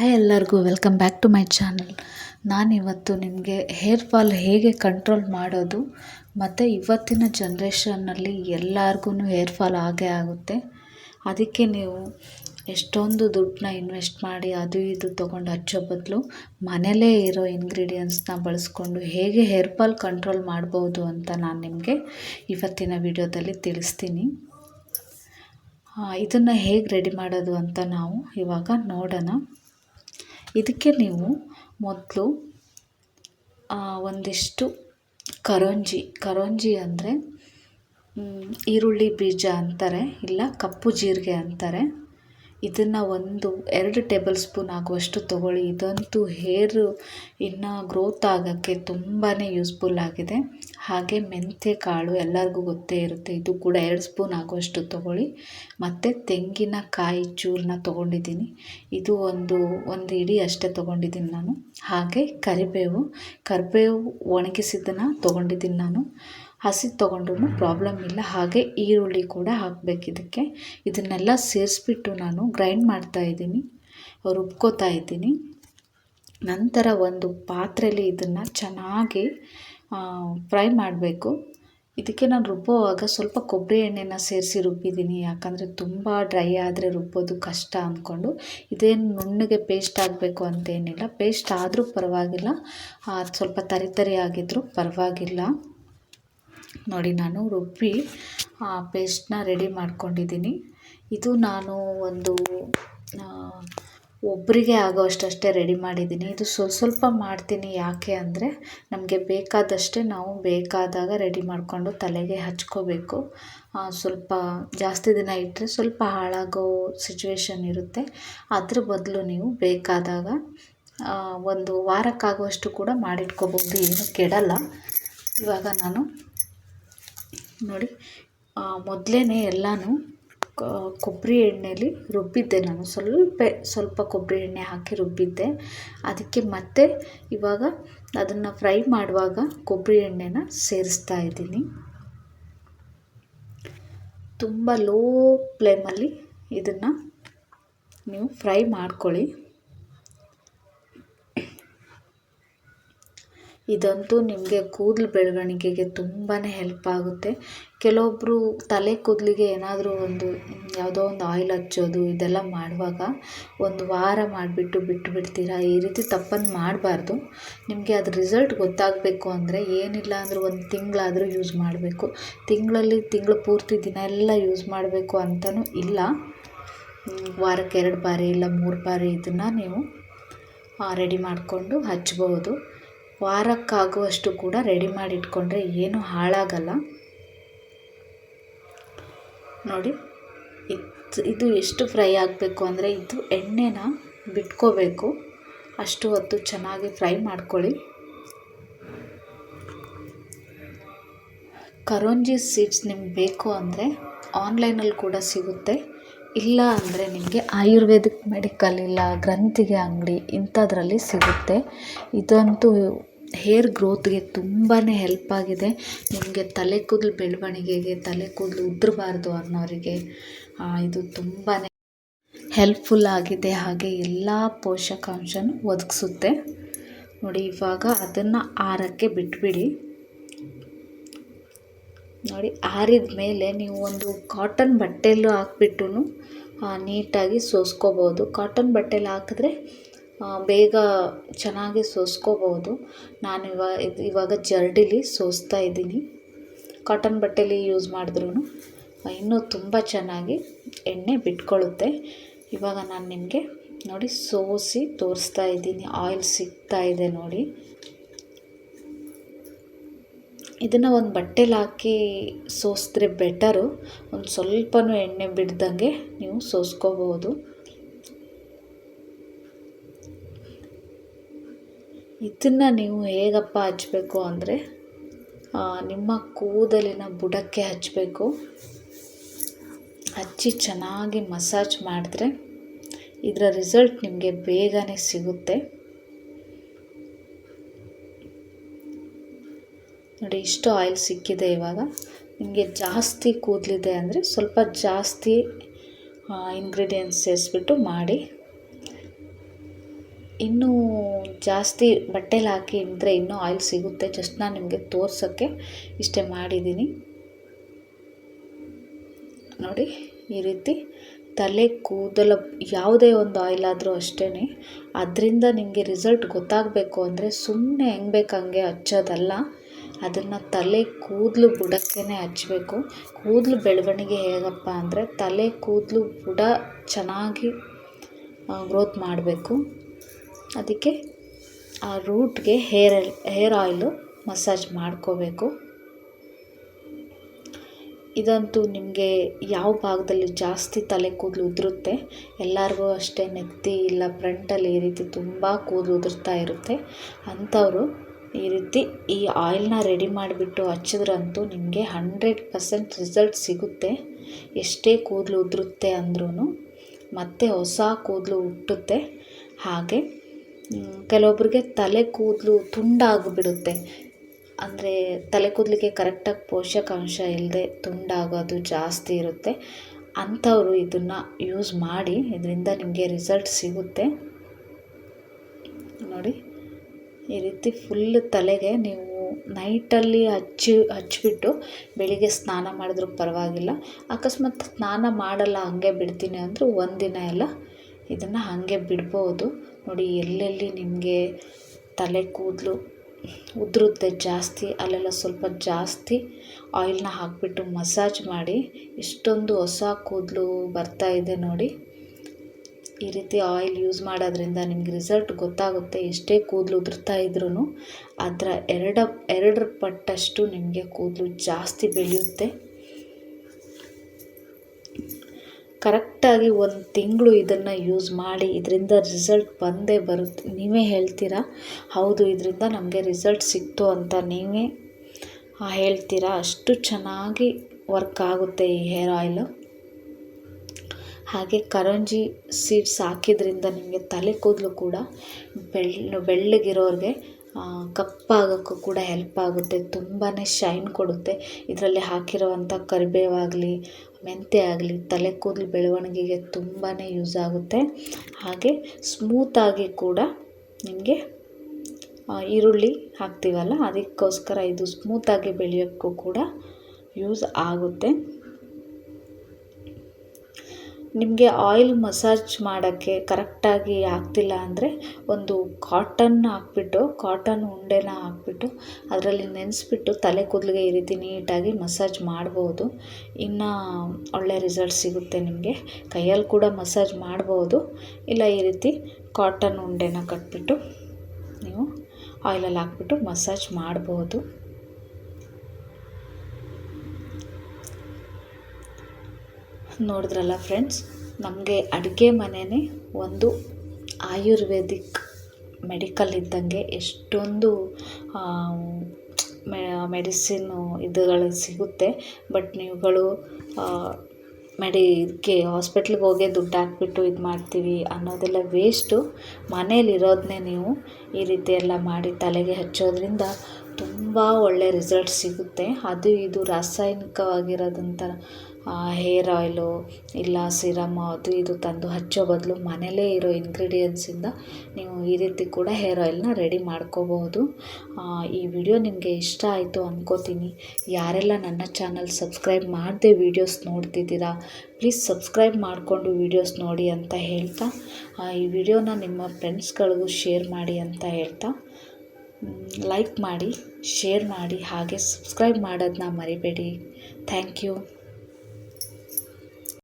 Hi ಎಲ್ಲರಿಗೂ, welcome back to my channel. ನಾನಿವತ್ತು ನಿಮಗೆ ಹೇರ್ ಫಾಲ್ ಹೇಗೆ ಕಂಟ್ರೋಲ್ ಮಾಡೋದು, ಮತ್ತು ಇವತ್ತಿನ ಜನ್ರೇಷನ್ನಲ್ಲಿ ಎಲ್ಲರಿಗೂ ಹೇರ್ ಫಾಲ್ ಆಗೇ ಆಗುತ್ತೆ. ಅದಕ್ಕೆ ನೀವು ಎಷ್ಟೊಂದು ದುಡ್ಡನ್ನ ಇನ್ವೆಸ್ಟ್ ಮಾಡಿ ಅದು ಇದು ತೊಗೊಂಡು ಹಚ್ಚೋ ಬದಲು ಮನೇಲೇ ಇರೋ ಇಂಗ್ರೀಡಿಯೆಂಟ್ಸ್ನ ಬಳಸ್ಕೊಂಡು ಹೇಗೆ ಹೇರ್ ಫಾಲ್ ಕಂಟ್ರೋಲ್ ಮಾಡ್ಬೋದು ಅಂತ ನಾನು ನಿಮಗೆ ಇವತ್ತಿನ ವಿಡಿಯೋದಲ್ಲಿ ತಿಳಿಸ್ತೀನಿ. ಇದನ್ನು ಹೇಗೆ ರೆಡಿ ಮಾಡೋದು ಅಂತ ನಾವು ಇವಾಗ ನೋಡೋಣ. ಇದಕ್ಕೆ ನೀವು ಮೊದಲು ಒಂದಿಷ್ಟು ಕರೋಂಜಿ ಕರೋಂಜಿ ಅಂದರೆ ಈರುಳ್ಳಿ ಬೀಜ ಅಂತಾರೆ ಇಲ್ಲ ಕಪ್ಪು ಜೀರಿಗೆ ಅಂತಾರೆ. ಇದನ್ನು ಒಂದು ಎರಡು ಟೇಬಲ್ ಸ್ಪೂನ್ ಆಗುವಷ್ಟು ತೊಗೊಳ್ಳಿ. ಇದಂತೂ ಹೇರು ಇನ್ನು ಗ್ರೋತ್ ಆಗೋಕ್ಕೆ ತುಂಬಾ ಯೂಸ್ಫುಲ್ ಆಗಿದೆ. ಹಾಗೆ ಮೆಂತ್ಯ ಕಾಳು ಎಲ್ಲರಿಗೂ ಗೊತ್ತೇ ಇರುತ್ತೆ. ಇದು ಕೂಡ ಎರಡು ಸ್ಪೂನ್ ಆಗುವಷ್ಟು ತೊಗೊಳ್ಳಿ. ಮತ್ತು ತೆಂಗಿನಕಾಯಿ ಚೂರನ್ನ ತೊಗೊಂಡಿದ್ದೀನಿ. ಇದು ಒಂದು ಒಂದು ಇಡೀ ಅಷ್ಟೇ ತೊಗೊಂಡಿದ್ದೀನಿ ನಾನು. ಹಾಗೆ ಕರಿಬೇವು ಕರಿಬೇವು ಒಣಗಿಸಿದ್ದನ್ನು ತೊಗೊಂಡಿದ್ದೀನಿ ನಾನು. ಹಸಿ ತೊಗೊಂಡ್ರೂ ಪ್ರಾಬ್ಲಮ್ ಇಲ್ಲ. ಹಾಗೆ ಈರುಳ್ಳಿ ಕೂಡ ಹಾಕ್ಬೇಕು ಇದಕ್ಕೆ. ಇದನ್ನೆಲ್ಲ ಸೇರಿಸ್ಬಿಟ್ಟು ನಾನು ಗ್ರೈಂಡ್ ಮಾಡ್ತಾ ಇದ್ದೀನಿ. ರುಬ್ಕೋತಾ ಇದ್ದೀನಿ. ನಂತರ ಒಂದು ಪಾತ್ರೆಯಲ್ಲಿ ಇದನ್ನು ಚೆನ್ನಾಗಿ ಫ್ರೈ ಮಾಡಬೇಕು. ಇದಕ್ಕೆ ನಾನು ರುಬ್ಬೋವಾಗ ಸ್ವಲ್ಪ ಕೊಬ್ಬರಿ ಎಣ್ಣೆನ ಸೇರಿಸಿ ರುಬ್ಬಿದ್ದೀನಿ. ಯಾಕಂದರೆ ತುಂಬ ಡ್ರೈ ಆದರೆ ರುಬ್ಬೋದು ಕಷ್ಟ ಅಂದ್ಕೊಂಡು ಇದೇನು ನುಣ್ಣಗೆ ಪೇಸ್ಟ್ ಆಗಬೇಕು ಅಂತೇನಿಲ್ಲ. ಪೇಸ್ಟ್ ಆದರೂ ಪರವಾಗಿಲ್ಲ. ಸ್ವಲ್ಪ ತರಿತರಿ ತರಿ ಆಗಿದ್ದರೂ ಪರವಾಗಿಲ್ಲ. ನೋಡಿ, ನಾನು ರುಬ್ಬಿ ಪೇಸ್ಟ್ನ ರೆಡಿ ಮಾಡ್ಕೊಂಡಿದ್ದೀನಿ. ಇದು ನಾನು ಒಂದು ಒಬ್ಬರಿಗೆ ಆಗೋ ಅಷ್ಟಷ್ಟೇ ರೆಡಿ ಮಾಡಿದ್ದೀನಿ. ಇದು ಸ್ವಲ್ಪ ಸ್ವಲ್ಪ ಮಾಡ್ತೀನಿ ಯಾಕೆ ಅಂದರೆ, ನಮಗೆ ಬೇಕಾದಷ್ಟೇ ನಾವು ಬೇಕಾದಾಗ ರೆಡಿ ಮಾಡಿಕೊಂಡು ತಲೆಗೆ ಹಚ್ಕೋಬೇಕು. ಸ್ವಲ್ಪ ಜಾಸ್ತಿ ದಿನ ಇಟ್ಟರೆ ಸ್ವಲ್ಪ ಹಾಳಾಗೋ ಸಿಚುವೇಶನ್ ಇರುತ್ತೆ. ಅದ್ರ ಬದಲು ನೀವು ಬೇಕಾದಾಗ ಒಂದು ವಾರಕ್ಕಾಗುವಷ್ಟು ಕೂಡ ಮಾಡಿಟ್ಕೋಬೋದು. ಏನು ಕೆಡಲ್ಲ. ಇವಾಗ ನಾನು ನೋಡಿ ಮೊದಲೇ ಎಲ್ಲನೂ ಕೊಬ್ಬರಿ ಎಣ್ಣೆಲಿ ರುಬ್ಬಿದ್ದೆ ನಾನು. ಸ್ವಲ್ಪ ಸ್ವಲ್ಪ ಕೊಬ್ಬರಿ ಎಣ್ಣೆ ಹಾಕಿ ರುಬ್ಬಿದ್ದೆ. ಅದಕ್ಕೆ ಮತ್ತೆ ಇವಾಗ ಅದನ್ನು ಫ್ರೈ ಮಾಡುವಾಗ ಕೊಬ್ಬರಿ ಎಣ್ಣೆನ ಸೇರಿಸ್ತಾ ಇದ್ದೀನಿ. ತುಂಬ ಲೋ ಫ್ಲೇಮಲ್ಲಿ ಇದನ್ನು ನೀವು ಫ್ರೈ ಮಾಡ್ಕೊಳ್ಳಿ. ಇದಂತೂ ನಿಮಗೆ ಕೂದಲು ಬೆಳವಣಿಗೆಗೆ ತುಂಬಾ ಹೆಲ್ಪ್ ಆಗುತ್ತೆ. ಕೆಲವೊಬ್ಬರು ತಲೆ ಕೂದಲಿಗೆ ಏನಾದರೂ ಒಂದು, ಯಾವುದೋ ಒಂದು ಆಯಿಲ್ ಹಚ್ಚೋದು, ಇದೆಲ್ಲ ಮಾಡುವಾಗ ಒಂದು ವಾರ ಮಾಡಿಬಿಟ್ಟು ಬಿಟ್ಟು ಬಿಡ್ತೀರಾ ಈ ರೀತಿ ತಪ್ಪನ್ನು ಮಾಡಬಾರ್ದು. ನಿಮಗೆ ಅದು ರಿಸಲ್ಟ್ ಗೊತ್ತಾಗಬೇಕು ಅಂದರೆ ಏನಿಲ್ಲ ಅಂದರೂ ಒಂದು ತಿಂಗಳಾದರೂ ಯೂಸ್ ಮಾಡಬೇಕು. ತಿಂಗಳಲ್ಲಿ ತಿಂಗಳು ಪೂರ್ತಿ ದಿನ ಎಲ್ಲ ಯೂಸ್ ಮಾಡಬೇಕು ಅಂತಲೂ ಇಲ್ಲ. ವಾರಕ್ಕೆ ಎರಡು ಬಾರಿ ಇಲ್ಲ ಮೂರು ಬಾರಿ ಇದನ್ನು ನೀವು ರೆಡಿ ಮಾಡಿಕೊಂಡು ಹಚ್ಬೋದು. ವಾರಕ್ಕಾಗುವಷ್ಟು ಕೂಡ ರೆಡಿ ಮಾಡಿ ಇಟ್ಕೊಂಡ್ರೆ ಏನೂ ಹಾಳಾಗಲ್ಲ. ನೋಡಿ, ಇದು ಇದು ಎಷ್ಟು ಫ್ರೈ ಆಗಬೇಕು ಅಂದರೆ ಇದು ಎಣ್ಣೆನ ಬಿಟ್ಕೋಬೇಕು. ಅಷ್ಟು ಹೊತ್ತು ಚೆನ್ನಾಗಿ ಫ್ರೈ ಮಾಡ್ಕೊಳ್ಳಿ. ಕರೋಂಜಿ ಸೀಡ್ಸ್ ನಿಮ್ಗೆ ಬೇಕು ಅಂದರೆ ಆನ್ಲೈನಲ್ಲಿ ಕೂಡ ಸಿಗುತ್ತೆ. ಇಲ್ಲ ಅಂದರೆ ನಿಮಗೆ ಆಯುರ್ವೇದಿಕ್ ಮೆಡಿಕಲ್ ಇಲ್ಲ, ಗ್ರಂಥಿಗೆ ಅಂಗಡಿ ಇಂಥದ್ರಲ್ಲಿ ಸಿಗುತ್ತೆ. ಇದಂತೂ ಹೇರ್ ಗ್ರೋತ್ಗೆ ತುಂಬಾ ಹೆಲ್ಪ್ ಆಗಿದೆ. ನಿಮಗೆ ತಲೆ ಕೂದಲು ಬೆಳವಣಿಗೆಗೆ, ತಲೆ ಕೂದಲು ಉದ್ರಬಾರ್ದು ಅನ್ನೋರಿಗೆ ಇದು ತುಂಬಾ ಹೆಲ್ಪ್ಫುಲ್ ಆಗಿದೆ. ಹಾಗೆ ಎಲ್ಲ ಪೋಷಕಾಂಶನೂ ಒದಗಿಸುತ್ತೆ. ನೋಡಿ, ಇವಾಗ ಅದನ್ನು ಆರಕ್ಕೆ ಬಿಟ್ಬಿಡಿ. ನೋಡಿ, ಆರಿದ ಮೇಲೆ ನೀವು ಒಂದು ಕಾಟನ್ ಬಟ್ಟೆಯಲ್ಲೂ ಹಾಕ್ಬಿಟ್ಟು ನೀಟಾಗಿ ಸೋಸ್ಕೋಬೋದು. ಕಾಟನ್ ಬಟ್ಟೆಲಿ ಹಾಕಿದ್ರೆ ಬೇಗ ಚೆನ್ನಾಗಿ ಸೋಸ್ಕೋಬೋದು ನಾನು ಇವಾಗ ಇವಾಗ ಜರಡಿಲಿ ಸೋಸ್ತಾ ಇದ್ದೀನಿ. ಕಾಟನ್ ಬಟ್ಟೆಲಿ ಯೂಸ್ ಮಾಡಿದ್ರೂ ಇನ್ನೂ ತುಂಬ ಚೆನ್ನಾಗಿ ಎಣ್ಣೆ ಬಿಟ್ಕೊಳ್ಳುತ್ತೆ. ಇವಾಗ ನಾನು ನಿಮಗೆ ನೋಡಿ ಸೋಸಿ ತೋರಿಸ್ತಾ ಇದ್ದೀನಿ. ಆಯಿಲ್ ಸಿಗ್ತಾ ಇದೆ ನೋಡಿ. ಇದನ್ನು ಒಂದು ಬಟ್ಟೆಲಿ ಹಾಕಿ ಸೋಸಿದ್ರೆ ಬೆಟರು. ಒಂದು ಸ್ವಲ್ಪನೂ ಎಣ್ಣೆ ಬಿಡ್ದಂಗೆ ನೀವು ಸೋಸ್ಕೋಬೋದು ಇದನ್ನು ನೀವು ಹೇಗಪ್ಪ ಹಚ್ಚಬೇಕು ಅಂದರೆ ನಿಮ್ಮ ಕೂದಲಿನ ಬುಡಕ್ಕೆ ಹಚ್ಚಬೇಕು ಹಚ್ಚಿ ಚೆನ್ನಾಗಿ ಮಸಾಜ್ ಮಾಡಿದ್ರೆ ಇದರ ರಿಸಲ್ಟ್ ನಿಮಗೆ ಬೇಗನೆ ಸಿಗುತ್ತೆ. ನೋಡಿ, ಇಷ್ಟು ಆಯಿಲ್ ಸಿಕ್ಕಿದೆ ಇವಾಗ. ನಿಮಗೆ ಜಾಸ್ತಿ ಕೂದಲಿದೆ ಅಂದರೆ ಸ್ವಲ್ಪ ಜಾಸ್ತಿ ಇಂಗ್ರೀಡಿಯೆಂಟ್ಸ್ ಸೇರಿಸ್ಬಿಟ್ಟು ಮಾಡಿ. ಇನ್ನೂ ಜಾಸ್ತಿ ಬಟ್ಟೆಲಿ ಹಾಕಿ ಇದ್ದರೆ ಇನ್ನೂ ಆಯಿಲ್ ಸಿಗುತ್ತೆ. ಜಸ್ಟ್ ನಾನು ನಿಮಗೆ ತೋರ್ಸೋಕ್ಕೆ ಇಷ್ಟೇ ಮಾಡಿದ್ದೀನಿ. ನೋಡಿ, ಈ ರೀತಿ ತಲೆ ಕೂದಲ ಯಾವುದೇ ಒಂದು ಆಯಿಲ್ ಆದರೂ ಅಷ್ಟೇ ಅದರಿಂದ ನಿಮಗೆ ರಿಸಲ್ಟ್ ಗೊತ್ತಾಗಬೇಕು ಅಂದರೆ ಸುಮ್ಮನೆ ಹೆಂಗೆ ಬೇಕು ಹಂಗೆ ಹಚ್ಚೋದಲ್ಲ. ಅದನ್ನು ತಲೆ ಕೂದಲು ಬುಡಕ್ಕೇ ಹಚ್ಚಬೇಕು ಕೂದಲು ಬೆಳವಣಿಗೆ ಹೇಗಪ್ಪ ಅಂದರೆ ತಲೆ ಕೂದಲು ಬುಡ ಚೆನ್ನಾಗಿ ಗ್ರೋತ್ ಮಾಡಬೇಕು. ಅದಕ್ಕೆ ಆ ರೂಟ್ಗೆ ಹೇರ್ ಹೇರ್ ಆಯಿಲು ಮಸಾಜ್ ಮಾಡ್ಕೋಬೇಕು. ಇದಂತೂ ನಿಮಗೆ ಯಾವ ಭಾಗದಲ್ಲಿ ಜಾಸ್ತಿ ತಲೆ ಕೂದಲು ಉದುರುತ್ತೆ, ಎಲ್ಲರಿಗೂ ಅಷ್ಟೇ ನೆತ್ತಿ ಇಲ್ಲ ಫ್ರಂಟಲ್ಲಿ ಈ ರೀತಿ ತುಂಬ ಕೂದಲು ಉದುರ್ತಾ ಇರುತ್ತೆ, ಅಂಥವರು ಈ ರೀತಿ ಈ ಆಯಿಲ್ನ ರೆಡಿ ಮಾಡಿಬಿಟ್ಟು ಹಚ್ಚಿದ್ರಂತೂ ನಿಮಗೆ ಹಂಡ್ರೆಡ್ ಪರ್ಸೆಂಟ್ ರಿಸಲ್ಟ್ ಸಿಗುತ್ತೆ. ಎಷ್ಟೇ ಕೂದಲು ಉದುರುತ್ತೆ ಅಂದ್ರೂ ಮತ್ತೆ ಹೊಸ ಕೂದಲು ಹುಟ್ಟುತ್ತೆ. ಹಾಗೆ ಕೆಲವೊಬ್ಬರಿಗೆ ತಲೆ ಕೂದಲು ತುಂಡಾಗಿಬಿಡುತ್ತೆ. ಅಂದರೆ ತಲೆ ಕೂದಲಿಗೆ ಕರೆಕ್ಟಾಗಿ ಪೋಷಕಾಂಶ ಇಲ್ಲದೆ ತುಂಡಾಗೋದು ಜಾಸ್ತಿ ಇರುತ್ತೆ. ಅಂಥವರು ಇದನ್ನು ಯೂಸ್ ಮಾಡಿ ಇದರಿಂದ ನಿಮಗೆ ರಿಸಲ್ಟ್ ಸಿಗುತ್ತೆ. ನೋಡಿ, ಈ ರೀತಿ ಫುಲ್ ತಲೆಗೆ ನೀವು ನೈಟಲ್ಲಿ ಹಚ್ಚಿ, ಹಚ್ಚಿಬಿಟ್ಟು ಬೆಳಿಗ್ಗೆ ಸ್ನಾನ ಮಾಡಿದ್ರೂ ಪರವಾಗಿಲ್ಲ. ಅಕಸ್ಮಾತ್ ಸ್ನಾನ ಮಾಡಲ್ಲ, ಹಾಗೆ ಬಿಡ್ತೀನಿ ಅಂದರೂ ಒಂದಿನ ಎಲ್ಲ ಇದನ್ನು ಹಾಗೆ ಬಿಡ್ಬೋದು. ನೋಡಿ, ಎಲ್ಲೆಲ್ಲಿ ನಿಮಗೆ ತಲೆ ಕೂದಲು ಉದುರುತ್ತೆ ಜಾಸ್ತಿ, ಅಲ್ಲೆಲ್ಲ ಸ್ವಲ್ಪ ಜಾಸ್ತಿ ಆಯಿಲ್ನ ಹಾಕಿಬಿಟ್ಟು ಮಸಾಜ್ ಮಾಡಿ, ಎಷ್ಟೊಂದು ಹೊಸ ಕೂದಲು ಬರ್ತಾ ಇದೆ ನೋಡಿ. ಈ ರೀತಿ ಆಯಿಲ್ ಯೂಸ್ ಮಾಡೋದ್ರಿಂದ ನಿಮ್ಗೆ ರಿಸಲ್ಟ್ ಗೊತ್ತಾಗುತ್ತೆ ಎಷ್ಟೇ ಕೂದಲು ಉದುರ್ತಾ ಇದ್ರೂ ಅದರ ಎರಡ ಎರಡರ ಪಟ್ಟಷ್ಟು ನಿಮಗೆ ಕೂದಲು ಜಾಸ್ತಿ ಬೆಳೆಯುತ್ತೆ. ಕರೆಕ್ಟಾಗಿ ಒಂದು ತಿಂಗಳು ಇದನ್ನು ಯೂಸ್ ಮಾಡಿ, ಇದರಿಂದ ರಿಸಲ್ಟ್ ಬಂದೇ ಬರುತ್ತೆ. ನೀವೇ ಹೇಳ್ತೀರಾ? ಹೌದು, ಇದರಿಂದ ನಮಗೆ ರಿಸಲ್ಟ್ ಸಿಕ್ತು ಅಂತ ನೀವೇ ಹೇಳ್ತೀರಾ? ಅಷ್ಟು ಚೆನ್ನಾಗಿ ವರ್ಕ್ ಆಗುತ್ತೆ ಈ ಹೇರ್ ಆಯಿಲು ಹಾಗೆ ಕರಂಜಿ ಸೀಡ್ಸ್ ಹಾಕಿದ್ರಿಂದ ನಿಮಗೆ ತಲೆ ಕೂದಲು ಕೂಡ ಬೆಳ್ಳ ಬೆಳ್ಳಗಿರೋರಿಗೆ ಕಪ್ಪಾಗೋಕ್ಕೂ ಕೂಡ ಹೆಲ್ಪ್ ಆಗುತ್ತೆ. ತುಂಬಾ ಶೈನ್ ಕೊಡುತ್ತೆ. ಇದರಲ್ಲಿ ಹಾಕಿರೋವಂಥ ಕರಿಬೇವಾಗಲಿ ಮೆಂತ್ಯ ಆಗಲಿ, ತಲೆ ಕೂದಲು ಬೆಳವಣಿಗೆಗೆ ತುಂಬಾ ಯೂಸ್ ಆಗುತ್ತೆ. ಹಾಗೆ ಸ್ಮೂತಾಗಿ ಕೂಡ ನಿಮಗೆ ಈರುಳ್ಳಿ ಹಾಕ್ತೀವಲ್ಲ, ಅದಕ್ಕೋಸ್ಕರ ಇದು ಸ್ಮೂತಾಗಿ ಬೆಳೆಯೋಕ್ಕೂ ಕೂಡ ಯೂಸ್ ಆಗುತ್ತೆ. ನಿಮಗೆ ಆಯಿಲ್ ಮಸಾಜ್ ಮಾಡೋಕ್ಕೆ ಕರೆಕ್ಟಾಗಿ ಆಗ್ತಿಲ್ಲ ಅಂದರೆ ಒಂದು ಕಾಟನ್ ಹಾಕ್ಬಿಟ್ಟು ಕಾಟನ್ ಉಂಡೆನ ಹಾಕ್ಬಿಟ್ಟು, ಅದರಲ್ಲಿ ನೆನೆಸ್ಬಿಟ್ಟು ತಲೆ ಕೂದಲಿಗೆ ಈ ರೀತಿ ನೀಟಾಗಿ ಮಸಾಜ್ ಮಾಡ್ಬೋದು. ಇನ್ನೂ ಒಳ್ಳೆ ರಿಸಲ್ಟ್ ಸಿಗುತ್ತೆ ನಿಮಗೆ. ಕೈಯಲ್ಲಿ ಕೂಡ ಮಸಾಜ್ ಮಾಡ್ಬೋದು. ಇಲ್ಲ ಈ ರೀತಿ ಕಾಟನ್ ಉಂಡೆನ ಕಟ್ಬಿಟ್ಟು ನೀವು ಆಯಿಲಲ್ಲಿ ಹಾಕ್ಬಿಟ್ಟು ಮಸಾಜ್ ಮಾಡ್ಬೋದು. ನೋಡಿದ್ರಲ್ಲ ಫ್ರೆಂಡ್ಸ್ ನಮಗೆ ಅಡುಗೆ ಮನೆಯೇ ಒಂದು ಆಯುರ್ವೇದಿಕ್ ಮೆಡಿಕಲ್ ಇದ್ದಂಗೆ ಎಷ್ಟೊಂದು ಮೆಡಿಸಿನ್ನು ಇದುಗಳು ಸಿಗುತ್ತೆ. ಬಟ್ ನೀವುಗಳು ಮೆಡಿ ಇದಕ್ಕೆ ಹಾಸ್ಪಿಟ್ಲಿಗೆ ಹೋಗಿ ದುಡ್ಡು ಹಾಕ್ಬಿಟ್ಟು ಇದು ಮಾಡ್ತೀವಿ ಅನ್ನೋದೆಲ್ಲ ವೇಸ್ಟು ಮನೇಲಿರೋದನ್ನೇ ನೀವು ಈ ರೀತಿ ಎಲ್ಲ ಮಾಡಿ ತಲೆಗೆ ಹಚ್ಚೋದ್ರಿಂದ ತುಂಬ ಒಳ್ಳೆ ರಿಸಲ್ಟ್ ಸಿಗುತ್ತೆ. ಅದು ಇದು ರಾಸಾಯನಿಕವಾಗಿರೋದಂಥ ಹೇರ್ ಆಯಿಲು ಇಲ್ಲ ಸಿರಮ್ ಅದು ಇದು ತಂದು ಹಚ್ಚೋ ಬದಲು ಮನೇಲೇ ಇರೋ ಇಂಗ್ರೀಡಿಯೆಂಟ್ಸಿಂದ ನೀವು ಈ ರೀತಿ ಕೂಡ ಹೇರ್ ಆಯಿಲ್ನ ರೆಡಿ ಮಾಡ್ಕೋಬಹುದು. ಈ ವಿಡಿಯೋ ನಿಮಗೆ ಇಷ್ಟ ಆಯಿತು ಅಂದ್ಕೋತೀನಿ ಯಾರೆಲ್ಲ ನನ್ನ ಚಾನಲ್ ಸಬ್ಸ್ಕ್ರೈಬ್ ಮಾಡದೆ ವಿಡಿಯೋಸ್ ನೋಡ್ತಿದ್ದೀರಾ ಪ್ಲೀಸ್ ಸಬ್ಸ್ಕ್ರೈಬ್ ಮಾಡಿಕೊಂಡು ವಿಡಿಯೋಸ್ ನೋಡಿ ಅಂತ ಹೇಳ್ತಾ ಈ ವಿಡಿಯೋನ ನಿಮ್ಮ ಫ್ರೆಂಡ್ಸ್ಗಳಿಗೂ ಶೇರ್ ಮಾಡಿ ಅಂತ ಹೇಳ್ತಾ. ಲೈಕ್ ಮಾಡಿ ಶೇರ್ ಮಾಡಿ ಹಾಗೆ ಸಬ್ಸ್ಕ್ರೈಬ್ ಮಾಡೋದನ್ನ ಮರಿಬೇಡಿ. Thank you